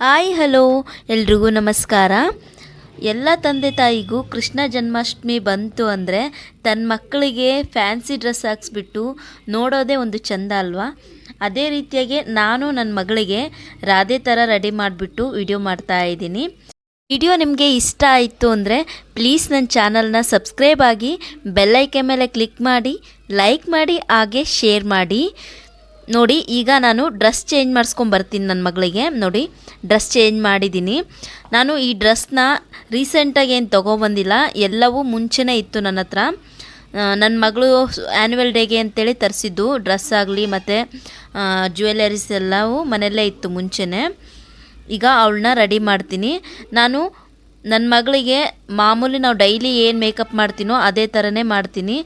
Hi, hello. ಎಲ್ರಿಗೂ ನಮಸ್ಕಾರ. ಎಲ್ಲ ತಂದೆ ತಾಯಿಗೂ ಕೃಷ್ಣ ಜನ್ಮಾಷ್ಟಮಿ ಬಂತು ಅಂದರೆ ತನ್ನ ಮಕ್ಕಳಿಗೆ ಫ್ಯಾನ್ಸಿ ಡ್ರೆಸ್ ಹಾಕ್ಸ್ಬಿಟ್ಟು ನೋಡೋದೇ ಒಂದು ಚಂದ ಅಲ್ವಾ? ಅದೇ ರೀತಿಯಾಗಿ ನಾನು ನನ್ನ ಮಗಳಿಗೆ ರಾಧೆ ಥರ ರೆಡಿ ಮಾಡಿಬಿಟ್ಟು ವಿಡಿಯೋ ಮಾಡ್ತಾ ಇದ್ದೀನಿ. ವಿಡಿಯೋ ನಿಮಗೆ ಇಷ್ಟ ಆಯಿತು ಅಂದರೆ ಪ್ಲೀಸ್ ನನ್ನ ಚಾನಲ್ನ ಸಬ್ಸ್ಕ್ರೈಬ್ ಆಗಿ ಬೆಲ್ಲೈಕೆ ಮೇಲೆ ಕ್ಲಿಕ್ ಮಾಡಿ, ಲೈಕ್ ಮಾಡಿ, ಹಾಗೆ ಶೇರ್ ಮಾಡಿ. ನೋಡಿ, ಈಗ ನಾನು ಡ್ರೆಸ್ ಚೇಂಜ್ ಮಾಡಿಸ್ಕೊಂಬರ್ತೀನಿ ನನ್ನ ಮಗಳಿಗೆ. ನೋಡಿ, ಡ್ರೆಸ್ ಚೇಂಜ್ ಮಾಡಿದ್ದೀನಿ ನಾನು ಈ ಡ್ರೆಸ್ನ ರೀಸೆಂಟಾಗಿ ಏನು ತೊಗೊಬಂದಿಲ್ಲ, ಎಲ್ಲವೂ ಮುಂಚೆನೇ ಇತ್ತು ನನ್ನ ಹತ್ರ. ನನ್ನ ಮಗಳು ಆ್ಯನ್ಯುವಲ್ ಡೇಗೆ ಅಂತೇಳಿ ತರಿಸಿದ್ದು, ಡ್ರೆಸ್ ಆಗಲಿ ಮತ್ತು ಜ್ಯುವೆಲರೀಸ್ ಎಲ್ಲವೂ ಮನೆಯಲ್ಲೇ ಇತ್ತು ಮುಂಚೆನೇ. ಈಗ ಅವಳನ್ನ ರೆಡಿ ಮಾಡ್ತೀನಿ. ನಾನು ನನ್ನ ಮಗಳಿಗೆ ಮಾಮೂಲಿ ನಾವು ಡೈಲಿ ಏನು ಮೇಕಪ್ ಮಾಡ್ತೀನೋ ಅದೇ ಥರನೇ ಮಾಡ್ತೀನಿ.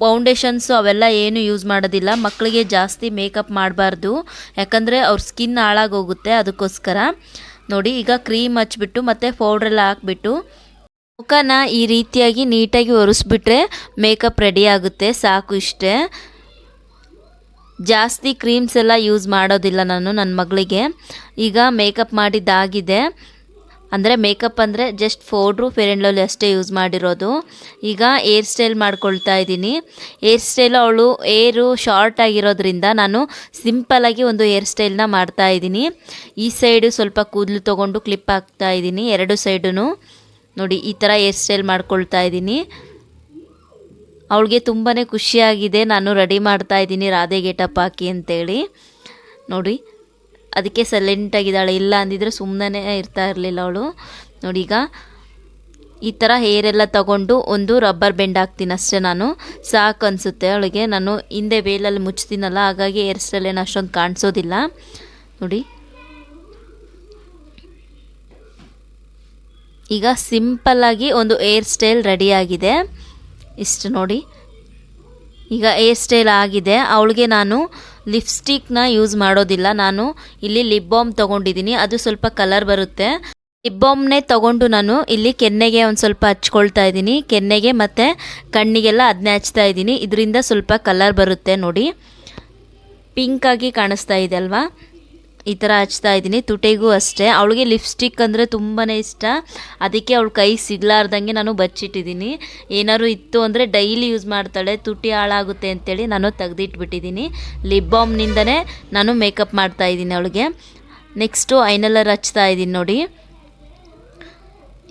ಫೌಂಡೇಶನ್ಸು ಅವೆಲ್ಲ ಏನು ಯೂಸ್ ಮಾಡೋದಿಲ್ಲ. ಮಕ್ಕಳಿಗೆ ಜಾಸ್ತಿ ಮೇಕಪ್ ಮಾಡಬಾರ್ದು. ಯಾಕಂದರೆ ಅವ್ರ ಸ್ಕಿನ್ ಹಾಳಾಗೋಗುತ್ತೆ ಅದಕ್ಕೋಸ್ಕರ. ನೋಡಿ, ಈಗ ಕ್ರೀಮ್ ಹಚ್ಬಿಟ್ಟು ಮತ್ತು ಪೌಡ್ರೆಲ್ಲ ಹಾಕ್ಬಿಟ್ಟು ಮುಖನ ಈ ರೀತಿಯಾಗಿ ನೀಟಾಗಿ ಒರೆಸ್ಬಿಟ್ರೆ ಮೇಕಪ್ ರೆಡಿ ಆಗುತ್ತೆ. ಸಾಕು ಇಷ್ಟೇ. ಜಾಸ್ತಿ ಕ್ರೀಮ್ಸ್ ಎಲ್ಲ ಯೂಸ್ ಮಾಡೋದಿಲ್ಲ ನಾನು ನನ್ನ ಮಗಳಿಗೆ. ಈಗ ಮೇಕಪ್ ಮಾಡಿದ್ದಾಗಿದೆ. ಅಂದರೆ ಮೇಕಪ್ ಅಂದರೆ just powder Fair and Lovely ಅಷ್ಟೇ ಯೂಸ್ ಮಾಡಿರೋದು. ಈಗ ಏರ್ ಸ್ಟೈಲ್ ಮಾಡ್ಕೊಳ್ತಾ ಇದ್ದೀನಿ. ಏರ್ ಸ್ಟೈಲ್ ಅವಳು ಏರು ಶಾರ್ಟ್ ಆಗಿರೋದ್ರಿಂದ ನಾನು ಸಿಂಪಲಾಗಿ ಒಂದು ಏರ್ ಸ್ಟೈಲ್ನ ಮಾಡ್ತಾ ಇದ್ದೀನಿ. ಈ ಸೈಡು ಸ್ವಲ್ಪ ಕೂದಲು ತೊಗೊಂಡು ಕ್ಲಿಪ್ ಹಾಕ್ತಾ ಇದ್ದೀನಿ, ಎರಡು ಸೈಡೂ ನೋಡಿ, ಈ ಥರ ಏರ್ ಸ್ಟೈಲ್ ಮಾಡ್ಕೊಳ್ತಾ ಇದ್ದೀನಿ. ಅವಳಿಗೆ ತುಂಬಾ ಖುಷಿಯಾಗಿದೆ, ನಾನು ರೆಡಿ ಮಾಡ್ತಾ ಇದ್ದೀನಿ ರಾಧೆ ಗೆಟಪ್ ಹಾಕಿ ಅಂತೇಳಿ. ನೋಡಿ ಅದಕ್ಕೆ ಸೈಲೆಂಟಾಗಿದ್ದಾಳೆ ಇಲ್ಲ ಅಂದಿದ್ರೆ ಸುಮ್ಮನೆ ಇರ್ತಾ ಇರಲಿಲ್ಲ ಅವಳು. ನೋಡಿ ಈಗ, ಈ ಥರ ಹೇರೆಲ್ಲ ತಗೊಂಡು ಒಂದು ರಬ್ಬರ್ ಬೆಂಡ್ ಹಾಕ್ತೀನಿ ಅಷ್ಟೇ ನಾನು. ಸಾಕು ಅನಿಸುತ್ತೆ ಅವಳಿಗೆ. ನಾನು ಹಿಂದೆ ವೇಲಲ್ಲಿ ಮುಚ್ತೀನಲ್ಲ, ಹಾಗಾಗಿ ಹೇರ್ ಸ್ಟೈಲ್ ಏನು ಅಷ್ಟೊಂದು ಕಾಣಿಸೋದಿಲ್ಲ. ನೋಡಿ. ಈಗ ಸಿಂಪಲ್ಲಾಗಿ ಒಂದು ಹೇರ್ ಸ್ಟೈಲ್ ರೆಡಿಯಾಗಿದೆ ಇಷ್ಟು ನೋಡಿ. ಈಗ ಹೇರ್ ಸ್ಟೈಲ್ ಆಗಿದೆ. ಅವಳಿಗೆ ನಾನು ಲಿಪ್ಸ್ಟಿಕ್ನ ಯೂಸ್ ಮಾಡೋದಿಲ್ಲ. ನಾನು ಇಲ್ಲಿ ಲಿಪ್ ಬಾಮ್ ತೊಗೊಂಡಿದ್ದೀನಿ ಅದು ಸ್ವಲ್ಪ ಕಲರ್ ಬರುತ್ತೆ. ಲಿಪ್ ಬಾಮ್ನೇ ತೊಗೊಂಡು ನಾನು ಇಲ್ಲಿ ಕೆನ್ನೆಗೆ ಒಂದು ಸ್ವಲ್ಪ ಹಚ್ಕೊಳ್ತಾ ಇದ್ದೀನಿ ಕೆನ್ನೆಗೆ ಮತ್ತು ಕಣ್ಣಿಗೆಲ್ಲ ಅದನ್ನೇ ಹಚ್ತಾ ಇದ್ದೀನಿ ಇದರಿಂದ ಸ್ವಲ್ಪ ಕಲರ್ ಬರುತ್ತೆ ನೋಡಿ. ಪಿಂಕಾಗಿ ಕಾಣಿಸ್ತಾ ಇದೆ ಅಲ್ವಾ? ಈ ಥರ ಹಚ್ತಾ ಇದ್ದೀನಿ. ತುಟಿಗೂ ಅಷ್ಟೇ. ಅವಳಿಗೆ ಲಿಪ್ಸ್ಟಿಕ್ ಅಂದರೆ ತುಂಬಾ ಇಷ್ಟ. ಅದಕ್ಕೆ ಅವಳು ಕೈ ಸಿಗ್ಲಾರ್ದಂಗೆ ನಾನು ಬಚ್ಚಿಟ್ಟಿದ್ದೀನಿ. ಏನಾದ್ರು ಇತ್ತು ಅಂದರೆ ಡೈಲಿ ಯೂಸ್ ಮಾಡ್ತಾಳೆ. ತುಟಿ ಹಾಳಾಗುತ್ತೆ ಅಂತೇಳಿ ನಾನು ತೆಗೆದಿಟ್ಬಿಟ್ಟಿದ್ದೀನಿ. ಲಿಪ್ ಬಾಮ್ನಿಂದನೇ ನಾನು ಮೇಕಪ್ ಮಾಡ್ತಾ ಇದ್ದೀನಿ ಅವಳಿಗೆ. ನೆಕ್ಸ್ಟು ಐನಲ್ಲರ್ ಹಚ್ತಾ ಇದ್ದೀನಿ ನೋಡಿ.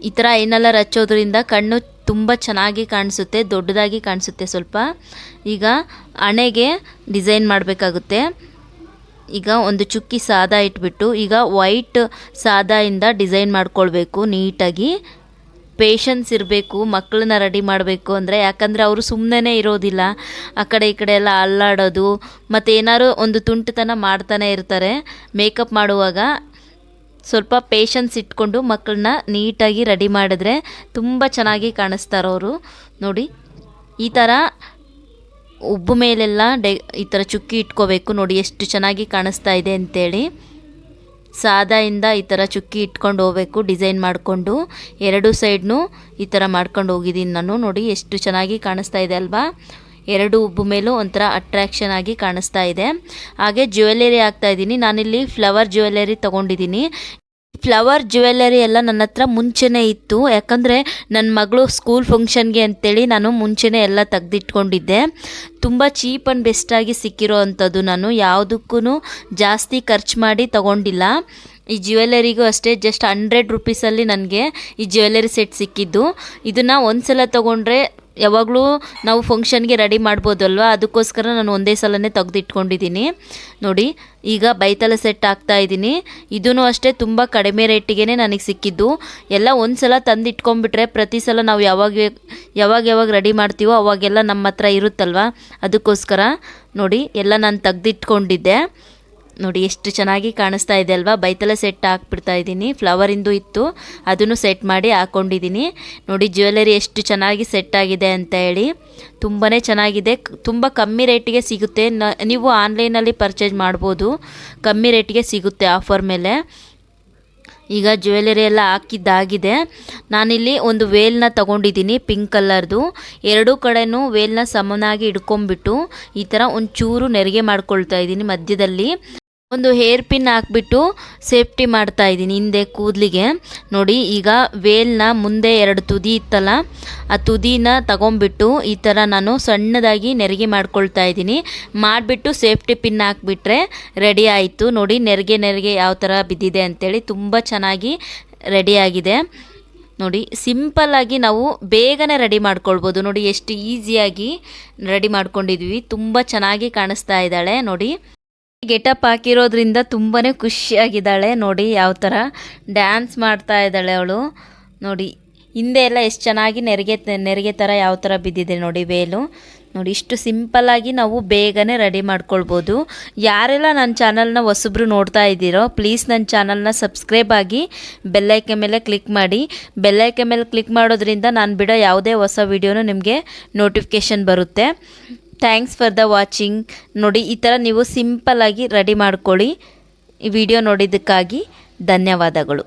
ಈ ಥರ ಐನಲ್ಲರ್ ಹಚ್ಚೋದ್ರಿಂದ ಕಣ್ಣು ತುಂಬ ಚೆನ್ನಾಗಿ ಕಾಣಿಸುತ್ತೆ. ದೊಡ್ಡದಾಗಿ ಕಾಣಿಸುತ್ತೆ ಸ್ವಲ್ಪ. ಈಗ ಹಣೆಗೆ ಡಿಸೈನ್ ಮಾಡಬೇಕಾಗುತ್ತೆ. ಈಗ ಒಂದು ಚುಕ್ಕಿ ಸಾದಾ ಇಟ್ಬಿಟ್ಟು ಈಗ ವೈಟ್ ಸಾದಾಯಿಂದ ಡಿಸೈನ್ ಮಾಡ್ಕೊಳ್ಬೇಕು ನೀಟಾಗಿ. ಪೇಷನ್ಸ್ ಇರಬೇಕು ಮಕ್ಕಳನ್ನ ರೆಡಿ ಮಾಡಬೇಕು ಅಂದರೆ ಯಾಕಂದರೆ ಅವರು ಸುಮ್ಮನೆ ಇರೋದಿಲ್ಲ. ಆ ಕಡೆ ಈ ಕಡೆ ಎಲ್ಲ ಅಲ್ಲಾಡೋದು, ಮತ್ತು ಏನಾದ್ರು ಒಂದು ತುಂಟುತನ ಮಾಡ್ತಾನೆ ಇರ್ತಾರೆ. ಮೇಕಪ್ ಮಾಡುವಾಗ ಸ್ವಲ್ಪ ಪೇಷನ್ಸ್ ಇಟ್ಕೊಂಡು ಮಕ್ಕಳನ್ನ ನೀಟಾಗಿ ರೆಡಿ ಮಾಡಿದ್ರೆ ತುಂಬ ಚೆನ್ನಾಗಿ ಕಾಣಿಸ್ತಾರೆ ಅವರು ನೋಡಿ, ಈ ಥರ ಉಬ್ಬು ಮೇಲೆಲ್ಲ ಡೆ, ಈ ಥರ ಚುಕ್ಕಿ ಇಟ್ಕೋಬೇಕು. ನೋಡಿ ಎಷ್ಟು ಚೆನ್ನಾಗಿ ಕಾಣಿಸ್ತಾ ಇದೆ ಅಂತೇಳಿ. ಸಾದಾಯಿಂದ ಈ ಥರ ಚುಕ್ಕಿ ಇಟ್ಕೊಂಡು ಹೋಗ್ಬೇಕು, ಡಿಸೈನ್ ಮಾಡಿಕೊಂಡು. ಎರಡು ಸೈಡ್ನು ಈ ಥರ ಮಾಡ್ಕೊಂಡು ಹೋಗಿದ್ದೀನಿ ನಾನು. ನೋಡಿ ಎಷ್ಟು ಚೆನ್ನಾಗಿ ಕಾಣಿಸ್ತಾ ಇದೆ ಅಲ್ವಾ? ಎರಡು ಉಬ್ಬು ಮೇಲೂ ಒಂಥರ ಅಟ್ರ್ಯಾಕ್ಷನ್ ಆಗಿ ಕಾಣಿಸ್ತಾ ಇದೆ. ಹಾಗೆ ಜ್ಯುವೆಲರಿ ಹಾಕ್ತಾ ಇದ್ದೀನಿ. ನಾನಿಲ್ಲಿ ಫ್ಲವರ್ ಜ್ಯುವೆಲರಿ ತೊಗೊಂಡಿದ್ದೀನಿ. ಫ್ಲವರ್ ಜ್ಯುವೆಲ್ಲರಿ ಎಲ್ಲ ನನ್ನ ಹತ್ರ ಮುಂಚೆನೇ ಇತ್ತು. ಯಾಕಂದರೆ ನನ್ನ ಮಗಳು ಸ್ಕೂಲ್ ಫಂಕ್ಷನ್ಗೆ ಅಂತೇಳಿ ನಾನು ಮುಂಚೆನೇ ಎಲ್ಲ ತೆಗ್ದಿಟ್ಕೊಂಡಿದ್ದೆ. ತುಂಬ ಚೀಪ್ ಆ್ಯಂಡ್ ಬೆಸ್ಟಾಗಿ ಸಿಕ್ಕಿರೋ ಅಂಥದ್ದು ನಾನು. ಯಾವುದಕ್ಕೂ ಜಾಸ್ತಿ ಖರ್ಚು ಮಾಡಿ ತಗೊಂಡಿಲ್ಲ. ಈ ಜ್ಯುವೆಲ್ಲರಿಗೂ ಅಷ್ಟೇ ಜಸ್ಟ್ ಹಂಡ್ರೆಡ್ ರುಪೀಸಲ್ಲಿ ನನಗೆ ಈ ಜ್ಯುವೆಲ್ಲರಿ ಸೆಟ್ ಸಿಕ್ಕಿದ್ದು. ಇದನ್ನು ಒಂದು ಸಲ ತೊಗೊಂಡ್ರೆ ಯಾವಾಗಲೂ ನಾವು ಫಂಕ್ಷನ್ಗೆ ರೆಡಿ ಮಾಡ್ಬೋದಲ್ವ? ಅದಕ್ಕೋಸ್ಕರ ನಾನು ಒಂದೇ ಸಲನೇ ತೆಗೆದಿಟ್ಕೊಂಡಿದ್ದೀನಿ. ನೋಡಿ, ಈಗ ಬೈತಲ ಸೆಟ್ ಹಾಕ್ತಾ ಇದ್ದೀನಿ. ಇದೂ ಅಷ್ಟೇ ತುಂಬ ಕಡಿಮೆ ರೇಟಿಗೆ ನನಗೆ ಸಿಕ್ಕಿದ್ದು. ಎಲ್ಲ ಒಂದು ಸಲ ತಂದಿಟ್ಕೊಂಡ್ಬಿಟ್ರೆ ಪ್ರತಿ ಸಲ ನಾವು ಯಾವಾಗ ಯಾವಾಗ ಯಾವಾಗ ರೆಡಿ ಮಾಡ್ತೀವೋ ಅವಾಗೆಲ್ಲ ನಮ್ಮ ಹತ್ರ ಇರುತ್ತಲ್ವ? ಅದಕ್ಕೋಸ್ಕರ ನೋಡಿ, ಎಲ್ಲ ನಾನು ತೆಗ್ದಿಟ್ಕೊಂಡಿದ್ದೆ. ನೋಡಿ, ಎಷ್ಟು ಚೆನ್ನಾಗಿ ಕಾಣಿಸ್ತಾ ಇದೆ ಅಲ್ವಾ? ಬೈತಲ ಸೆಟ್ ಹಾಕ್ಬಿಡ್ತಾ ಇದ್ದೀನಿ. ಫ್ಲವರಿಂದು ಇತ್ತು. ಅದನ್ನು ಸೆಟ್ ಮಾಡಿ ಹಾಕ್ಕೊಂಡಿದ್ದೀನಿ ನೋಡಿ ಜ್ಯುವೆಲರಿ ಎಷ್ಟು ಚೆನ್ನಾಗಿ ಸೆಟ್ ಆಗಿದೆ ಅಂತ ಹೇಳಿ. ತುಂಬಾ ಚೆನ್ನಾಗಿದೆ. ತುಂಬ ಕಮ್ಮಿ ರೇಟಿಗೆ ಸಿಗುತ್ತೆ. ನೀವು ಆನ್ಲೈನಲ್ಲಿ ಪರ್ಚೇಸ್ ಮಾಡ್ಬೋದು. ಕಮ್ಮಿ ರೇಟಿಗೆ ಸಿಗುತ್ತೆ ಆಫರ್ ಮೇಲೆ. ಈಗ ಜ್ಯುವೆಲರಿ ಎಲ್ಲ ಹಾಕಿದ್ದಾಗಿದೆ. ನಾನಿಲ್ಲಿ ಒಂದು ವೇಲ್ನ ತಗೊಂಡಿದ್ದೀನಿ ಪಿಂಕ್ ಕಲರ್ದು ಎರಡೂ ಕಡೆನೂ ವೇಲ್ನ ಸಮನಾಗಿ ಹಿಡ್ಕೊಂಬಿಟ್ಟು ಈ ಥರ ಒಂಚೂರು ನೆರಿಗೆ ಮಾಡ್ಕೊಳ್ತಾ ಇದ್ದೀನಿ ಮಧ್ಯದಲ್ಲಿ. ಒಂದು ಹೇರ್ ಪಿನ್ ಹಾಕ್ಬಿಟ್ಟು ಸೇಫ್ಟಿ ಮಾಡ್ತಾ ಇದ್ದೀನಿ ಹಿಂದೆ ಕೂದಲಿಗೆ. ನೋಡಿ, ಈಗ ವೇಲ್ನ ಮುಂದೆ ಎರಡು ತುದಿ ಇತ್ತಲ್ಲ, ಆ ತುದಿನ ತಗೊಂಬಿಟ್ಟು ಈ ಥರ ನಾನು ಸಣ್ಣದಾಗಿ ನೆರಿಗೆ ಮಾಡ್ಕೊಳ್ತಾ ಇದ್ದೀನಿ. ಮಾಡಿಬಿಟ್ಟು ಸೇಫ್ಟಿ ಪಿನ್ ಹಾಕ್ಬಿಟ್ರೆ ರೆಡಿ ಆಯಿತು. ನೋಡಿ, ನೆರಿಗೆ ನೆರಿಗೆ ಯಾವ ಥರ ಬಿದ್ದಿದೆ ಅಂತೇಳಿ ತುಂಬ ಚೆನ್ನಾಗಿ ರೆಡಿಯಾಗಿದೆ ನೋಡಿ ಸಿಂಪಲ್ಲಾಗಿ ನಾವು ಬೇಗನೆ ರೆಡಿ ಮಾಡ್ಕೊಳ್ಬೋದು. ನೋಡಿ, ಎಷ್ಟು ಈಸಿಯಾಗಿ ರೆಡಿ ಮಾಡ್ಕೊಂಡಿದ್ವಿ ತುಂಬ ಚೆನ್ನಾಗಿ ಕಾಣಿಸ್ತಾ ಇದ್ದಾಳೆ. ನೋಡಿ ಗೆಟಪ್ ಹಾಕಿರೋದ್ರಿಂದ ತುಂಬಾ ಖುಷಿಯಾಗಿದ್ದಾಳೆ. ನೋಡಿ ಯಾವ ಥರ ಡ್ಯಾನ್ಸ್ ಮಾಡ್ತಾ ಇದ್ದಾಳೆ ಅವಳು. ನೋಡಿ, ಹಿಂದೆ ಎಲ್ಲ ಎಷ್ಟು ಚೆನ್ನಾಗಿ ನೆರಿಗೆ ನೆರಿಗೆ ಥರ ಯಾವ ಥರ ಬಿದ್ದಿದೆ ನೋಡಿ ವೇಲು. ನೋಡಿ, ಇಷ್ಟು ಸಿಂಪಲ್ಲಾಗಿ ನಾವು ಬೇಗನೆ ರೆಡಿ ಮಾಡ್ಕೊಳ್ಬೋದು. ಯಾರೆಲ್ಲ ನನ್ನ ಚಾನಲ್ನ ಹೊಸಬ್ರು ನೋಡ್ತಾ ಇದ್ದೀರೋ ಪ್ಲೀಸ್ ನನ್ನ ಚಾನಲ್ನ ಸಬ್ಸ್ಕ್ರೈಬ್ ಆಗಿ ಬೆಲ್ಲೈಕೆ ಮೇಲೆ ಕ್ಲಿಕ್ ಮಾಡಿ. ಬೆಲ್ಲೈಕೆ ಮೇಲೆ ಕ್ಲಿಕ್ ಮಾಡೋದ್ರಿಂದ ನಾನು ಬಿಡೋ ಯಾವುದೇ ಹೊಸ ವಿಡಿಯೋನು ನಿಮಗೆ ನೋಟಿಫಿಕೇಷನ್ ಬರುತ್ತೆ. ಥ್ಯಾಂಕ್ಸ್ ಫಾರ್ ದ ವಾಚಿಂಗ್ ನೋಡಿ, ಈ ಥರ ನೀವು ಸಿಂಪಲ್ಲಾಗಿ ರೆಡಿ ಮಾಡ್ಕೊಳ್ಳಿ. ಈ ವಿಡಿಯೋ ನೋಡಿದ್ದಕ್ಕಾಗಿ ಧನ್ಯವಾದಗಳು.